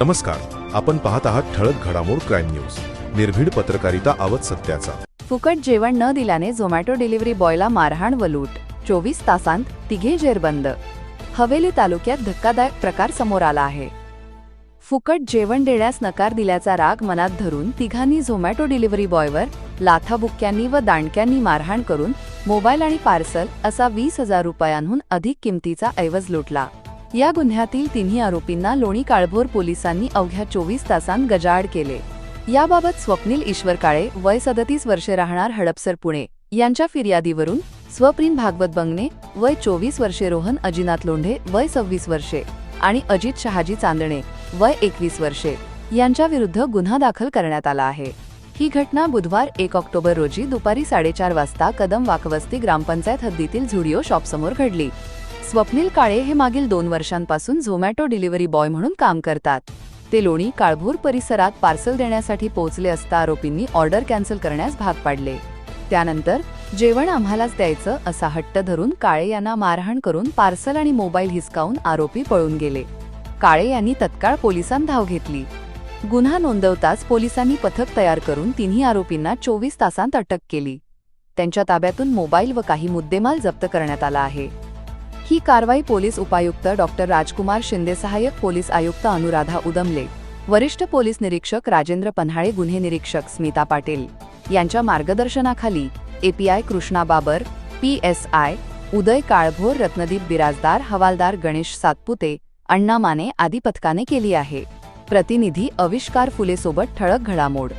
नमस्कार आपण पाहत आहात ठळक घडामोड क्राईम न्यूज. निर्भीड पत्रकारिता आवत सत्याचा. फुकट जेवण न दिल्याने झोमॅटो डिलिव्हरी बॉयला मारहाण व लूट. चोवीस तासांत तिघे जेरबंद हवेली तालुक्यात धक्कादायक प्रकार समोर आला आहे. फुकट जेवण देण्यास नकार दिल्याचा राग मनात धरून तिघांनी झोमॅटो डिलिव्हरी बॉयवर लाथाबुक्क्यांनी व दांडक्यांनी मारहाण करून मोबाईल आणि पार्सल असा वीस हजार रुपयांहून अधिक किमतीचा ऐवज लुटला. या गुन्ह्यातील तिन्ही आरोपींना लोणी काळभोर पोलिसांनी अवघ्या चोवीस तासांत गजाआड केले. याबाबत स्वप्नील ईश्वर काळे वय सदतीस वर्षे राहणार हडपसर पुणे यांच्या फिर्यादीवरून स्वप्रीन भागवत बंगणे वय चोवीस वर्षे रोहन अजिनाथ लोंढे वय सव्वीस वर्षे आणि अजित शहाजी चांदणे वय एकवीस वर्षे यांच्याविरुद्ध गुन्हा दाखल करण्यात आला आहे. ही घटना बुधवार एक ऑक्टोबर रोजी दुपारी साडेचार वाजता कदम वाकवस्ती ग्रामपंचायत हद्दीतील झुडिओ शॉपसमोर घडली. स्वप्नील काळे हे मागील दोन वर्षांपासून झोमॅटो डिलिव्हरी बॉय म्हणून काम करतात. ते लोणी काळभोर परिसरात पार्सल देण्यासाठी पोहोचले असता आरोपींनी ऑर्डर कॅन्सल करण्यास भाग पाडले. त्यानंतर जेवण आम्हालाच द्यायचं असा हट्ट धरून काळे यांना मारहाण करून पार्सल आणि मोबाईल हिसकावून आरोपी पळून गेले. काळे यांनी तत्काळ पोलिसांत धाव घेतली. गुन्हा नोंदवताच पोलिसांनी पथक तयार करून तिन्ही आरोपींना चोवीस तासांत अटक केली. त्यांच्या ताब्यातून मोबाईल व काही मुद्देमाल जप्त करण्यात आला आहे. ही कारवाई पोलीस उपायुक्त डॉक्टर राजकुमार शिंदे सहाय्यक पोलीस आयुक्त अनुराधा उदमले वरिष्ठ पोलीस निरीक्षक राजेंद्र पन्हाळे गुन्हे निरीक्षक स्मिता पाटील यांच्या मार्गदर्शनाखाली एपीआय कृष्णा बाबर आय उदय काळभोर रत्नदीप बिराजदार हवालदार गणेश सातपुते अण्णा माने आदी पथकाने केली आहे. प्रतिनिधी अविष्कार फुलेसोबत ठळक घडामोड.